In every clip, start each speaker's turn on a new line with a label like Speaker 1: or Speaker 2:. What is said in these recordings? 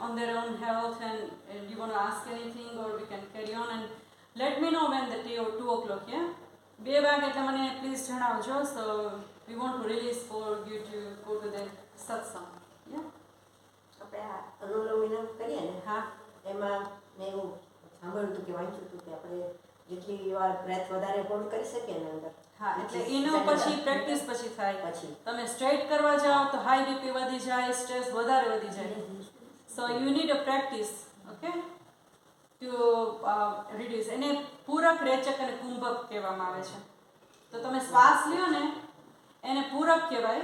Speaker 1: on their own health and uh, you want to ask anything or we can carry on and let me know when the two, two o'clock, yeah? બે વાગે એટલે મને please જણાવજો so we want to release for you to go to the satsang યા
Speaker 2: આપણે આ અનુલોમ વિલોમ કરીએ ને
Speaker 1: હા
Speaker 2: એમાં મેં એવું સાંભળ્યું હતું કે વાંચ્યું હતું કે આપણે જેટલી વાર બ્રેથ વધારે હોલ્ડ કરી શકીએ ને અંદર
Speaker 1: હા એટલે
Speaker 2: એટલી
Speaker 1: એનો
Speaker 2: second
Speaker 1: પછી
Speaker 2: up.
Speaker 1: પ્રેક્ટિસ પછી થાય.
Speaker 2: પછી.
Speaker 1: તમે સ્ટ્રેટ કરવા જાઓ તો હાઈ બીપી વધી જાય સ્ટ્રેસ વધારે વધી જાય. So you need a practice okay to reduce. એને પૂરક રેચક અને કુંભક કહેવામાં આવે છે. તો તમે શ્વાસ લ્યો ને એને પૂરક કહેવાય.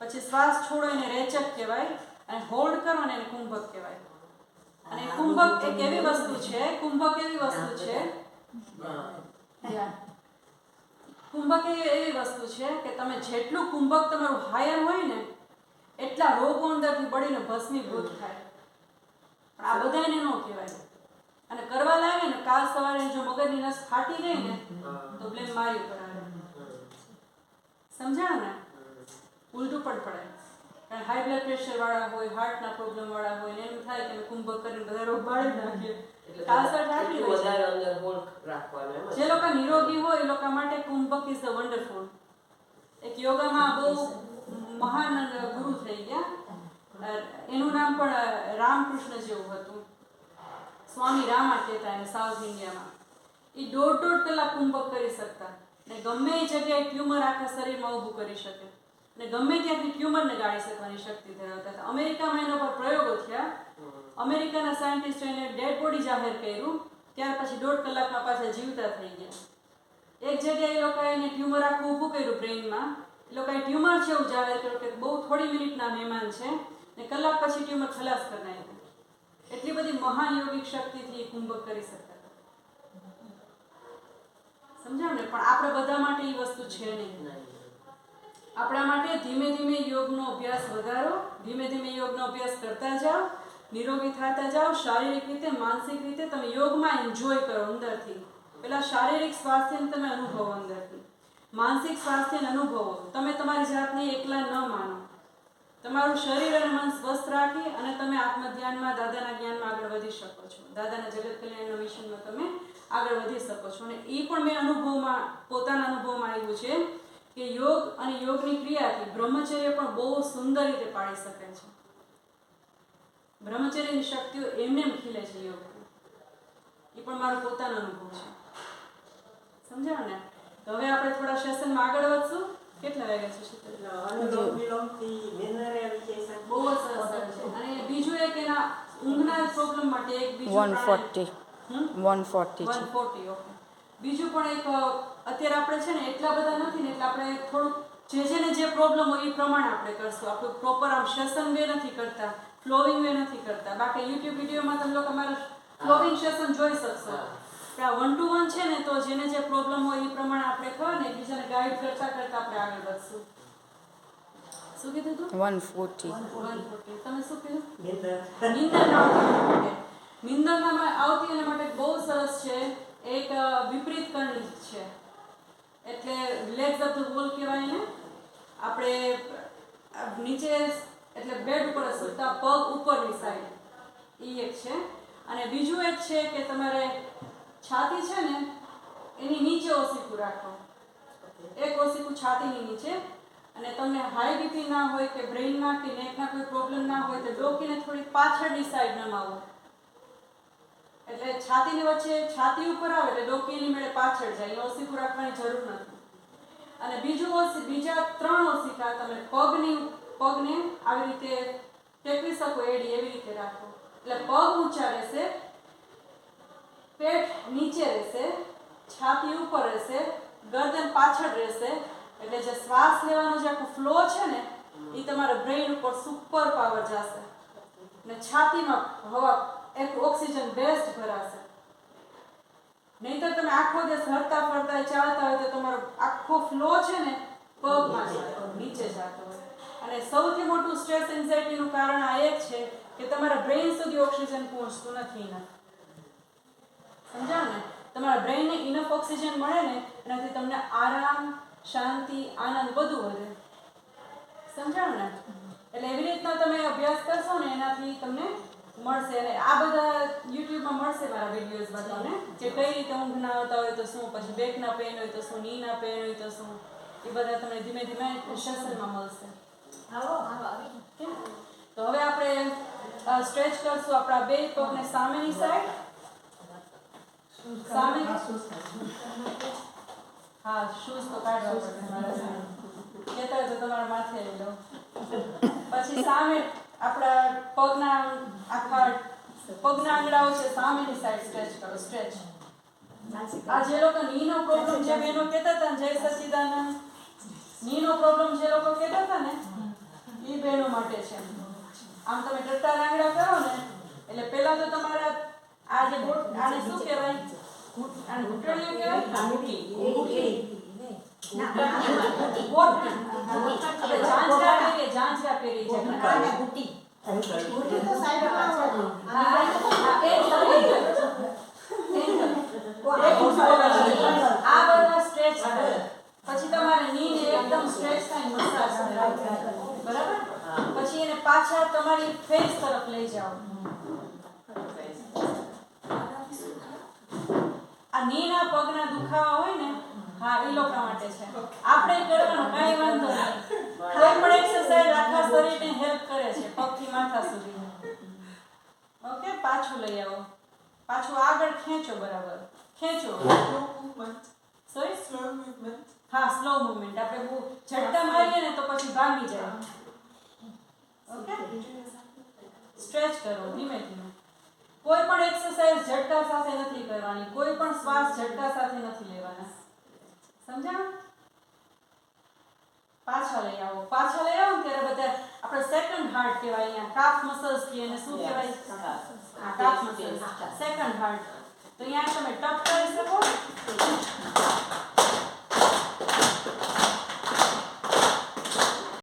Speaker 1: પછી શ્વાસ છોડો એને રેચક કહેવાય. અને હોલ્ડ કરો ને એને કુંભક કહેવાય. અને કુંભક એક એવી વસ્તુ છે કુંભક એવી વસ્તુ છે. કુંભક એવી વસ્તુ છે કે તમે જેટલું કુંભક તમારું હાયર હોય ને એટલા રોગો અંદરથી બળીને ભસ્મીભૂત થાય. પણ આ બધાને ન કહેવાય. અને કરવા લાગે ને કાલ સવારે જો મગજની નસ ફાટી ગઈ ને તો બ્લેમ મારી ઉપર આવે. સમજાણ ને? ઉલટું પણ પડે. કારણ હાઈ બ્લડ પ્રેશર વાળા હોય હાર્ટના પ્રોબ્લેમ વાળા હોય ને એમ થાય કે અમે કુંભક કરીને બધા રોગ બાળી.
Speaker 3: વધારે અંદર રાખવાનું જે.
Speaker 1: લોકો નિરોગી હોય એ લોકો માટે કુંભક ઇઝ ધ વન્ડરફુલ એક યોગામાં બહુ મહાન ગુરુ થઈ ગયા. એનું નામ પણ રામકૃષ્ણ જેવું હતું. સ્વામી રામા કહેતા એને સાઉથ ઇન્ડિયામાં એ દોઢ દોઢ કલાક કુંભક કરી શકતા. ને ગમે એ જગ્યાએ ટ્યુમર આખા શરીરમાં ઊભું કરી શકે. ને ગમે ત્યાંથી ટ્યુમરને ગાળી શકવાની શક્તિ ધરાવતા હતા. અમેરિકામાં એના પર પ્રયોગો થયા. અમેરિકાના સાયન્ટિસ્ટ એને ડેડ બોડી જાહેર કર્યું. ત્યાર પછી દોઢ કલાકમાં પાછા જીવતા થઈ ગયા. એક જગ્યાએ લોકોએ એને ટ્યુમર આખું ઊભું કર્યું બ્રેઇનમાં. એ લોકોએ ટ્યુમર છે જાહેર કર્યું કે બહુ થોડી મિનિટના મહેમાન છે ને કલાક પછી ટ્યુમર ખલાસ કરી નાખ્યું. એટલી બધી મહાન યોગિક શક્તિથી કુંભક કરી શકતા સમજાવ ને? પણ આપણે બધા માટે એ વસ્તુ છે નહીં. આપણા માટે ધીમે ધીમે યોગનો અભ્યાસ વધારો, ધીમે ધીમે યોગનો અભ્યાસ કરતા જાઓ, નિરોગી થતા જાઓ, શારીરિક રીતે, માનસિક રીતે તમે યોગમાં એન્જોય કરો અંદરથી. પેલા શારીરિક સ્વાસ્થ્યને તમે અનુભવો અંદરથી. માનસિક સ્વાસ્થ્યને અનુભવો. તમે તમારી જાતને એકલા ન માનો. તમારું શરીર અને મન સ્વસ્થ રાખી અને તમે આત્મધ્યાનમાં, દાદાના જ્ઞાનમાં આગળ વધી શકો છો. દાદાના જગત કલ્યાણ મિશનમાં તમે આગળ વધી શકો છો. અને એ પણ મેં અનુભવમાં, પોતાના અનુભવમાં આવ્યું છે કે યોગ અને યોગની ક્રિયાથી બ્રહ્મચર્ય પણ બહુ સુંદર રીતે પાળી શકે છે. બ્રહ્મચર્યની શક્તિઓ એમને ખીલે છે યોગ એ પણ મારો પોતાનો અનુભવ છે. સમજાવ ને? તો હવે આપણે થોડા સેશનમાં આગળ વધશું. કેટલા વાગ્યા છે શીતલ?
Speaker 2: અનુલોમ વિલોમથી મિનરલાઇઝેશન
Speaker 1: બહુ જ સરસ છે. અને બીજું એક એના ઊંઘના પ્રોબ્લેમ માટે એક બીજું
Speaker 4: one forty
Speaker 1: hmm?
Speaker 4: One forty છે.
Speaker 1: વન ફોર્ટી ઓકે બીજું પણ એક અત્યારે આપણે છે ને એટલા બધા નથી ને એટલે આપણે થોડુંક જે જેને જે પ્રોબ્લેમ હોય એ પ્રમાણે આપણે કરશું. આપણે પ્રોપર આમ સેશન વે નથી કરતા ફ્લોવિંગ વે નથી કરતા. બાકી યુટ્યુબ વિડીયોમાં તમે લોકો અમારા ફ્લોવિંગ સેશન જોઈ શકશો. કે આ વન ટુ વન છે ને તો જેને જે પ્રોબ્લેમ હોય એ પ્રમાણે આપણે કહો ને બીજાને ગાઈડ કરતા કરતા આપણે આગળ વધશું. શું કીધું તું?
Speaker 4: વન ફોર્ટી
Speaker 1: વન ફોર્ટી તમે શું કીધું?
Speaker 2: નિંદર
Speaker 1: નિંદરમાં આવતી એના માટે બહુ સરસ છે. એક વિપરીત કરણી છે. એટલે લેગ્સ ઓફ ધ વોલ કહેવાય ને આપણે નીચે એટલે બેડ ઉપર સુતા પગ ઉપરની સાઈડ એ એક છે. અને બીજું એક છે કે તમારે છાતી છે ને એની નીચે ઓસીકું રાખો. એક ઓસીકું છાતીની નીચે. અને તમને હાઈ બીપી ના હોય કે બ્રેઇનમાં કે નેકના કોઈ પ્રોબ્લેમ ના હોય તો ડોકીને થોડી પાછળની સાઈડ નમાવો. એટલે છાતીની વચ્ચે છાતી ઉપર આવે એટલે ડોકીની મેળે પાછળ જાય. એ ઓસીકું રાખવાની જરૂર નથી. અને બીજું ઓસી બીજા ત્રણ ઓસીકા તમે પગની પગને આવી રીતે ટેકવી શકો એડી એવી રીતે રાખો. એટલે પગ ઊંચા રહેશે પેટ નીચે રહેશે, છાતી ઉપર રહેશે, ગરદન પાછળ રહેશે. એટલે જે શ્વાસ લેવાનો જે આખો ફ્લો છે ને એ તમારા બ્રેઇન ઉપર સુપર પાવર જશે. ને છાતીમાં હવા એક ઓક્સિજન બેસ્ટ ભરાશે. નહીંતર તમે આખો દિવસ હરતા ફરતા ચાલતા હોય તો તમારો આખો ફ્લો છે ને, પગમાં નીચે જતો હોય. અને સૌથી મોટું સ્ટ્રેસ એન્ઝાઇટીનું કારણ આ એક છે કે તમારા બ્રેઇન સુધી ઓક્સિજન પહોંચતું નથી એના સમજાવ ને તમારા બ્રેઇનને ઇનફ ઓક્સિજન મળે ને એનાથી તમને આરામ શાંતિ આનંદ બધું વધે. સમજાવ ને એટલે એવી રીતના તમે અભ્યાસ કરશો ને એનાથી તમને મળશે. અને આ બધા યુટ્યુબમાં મળશે મારા વિડીયોઝ બધાને જે કઈ રીતે ઊંઘ ના આવતા હોય તો શું પછી બેકના પેન હોય તો શું નીના પેન હોય તો શું એ બધા તમને ધીમે ધીમે સેશનમાં મળશે. કેમ? તો હવે આપણે સ્ટ્રેચ કરશું આપણા બે પગને સામેની સાઈડ સામે હા શૂઝ તો કાઢવા પડે મારા. કહેતા તો તમારા માથે લઈ લો. પછી સામે આપણા પગના આખા પગના આંગળાઓ છે, સામેની સાઈડ સ્ટ્રેચ કરો સ્ટ્રેચ આ જે લોકો નીનો પ્રોબ્લેમ છે, એનો કહેતા હતા જય સચિદાનંદ. નીનો પ્રોબ્લેમ જે લોકો કહેતા હતા ને એ બહેનો માટે છે. આમ તમે ટટ્ટા આંગળા કરો ને, એટલે પહેલા તો તમારા આ જે આને શું કહેવાય? પછી તમારે નીને એકદમ સ્ટ્રેચ થાય મસાજ બરાબર પછી એને પાછા તમારી ફેસ તરફ લઈ જાઓ આ નીના પગના દુખાવા હોય ને, હા એ લોકો માટે છે. આપણે કરવાનું કાંઈ વાંધો નહીં. કોઈ પણ એક્સરસાઇઝ આખા શરીરને હેલ્પ કરે છે, પગથી માથા સુધી ઓકે પાછું લઈ આવો. પાછું આગળ ખેંચો બરાબર. ખેંચો. સોરી હા સ્લો મૂવમેન્ટ આપણે બહુ ઝટકા મારીએ ને તો પછી ભાંગી જાય. ઓકે સ્ટ્રેચ કરો, ધીમે ધીમે. કોઈ પણ એક્સરસાઇઝ ઝટકા સાથે નથી કરવાની કોઈ પણ શ્વાસ ઝટકા સાથે નથી લેવાના. સમજાણ? પાછા લઈ આવો પાછા લઈ આવો ને ત્યારે બધા આપણે સેકન્ડ હાર્ટ કહેવાય અહીંયા. કાફ મસલ્સ કે એને શું કહેવાય? હા કાફ મસલ્સ સેકન્ડ હાર્ટ તો અહીંયા તમે ટપ કરી શકો?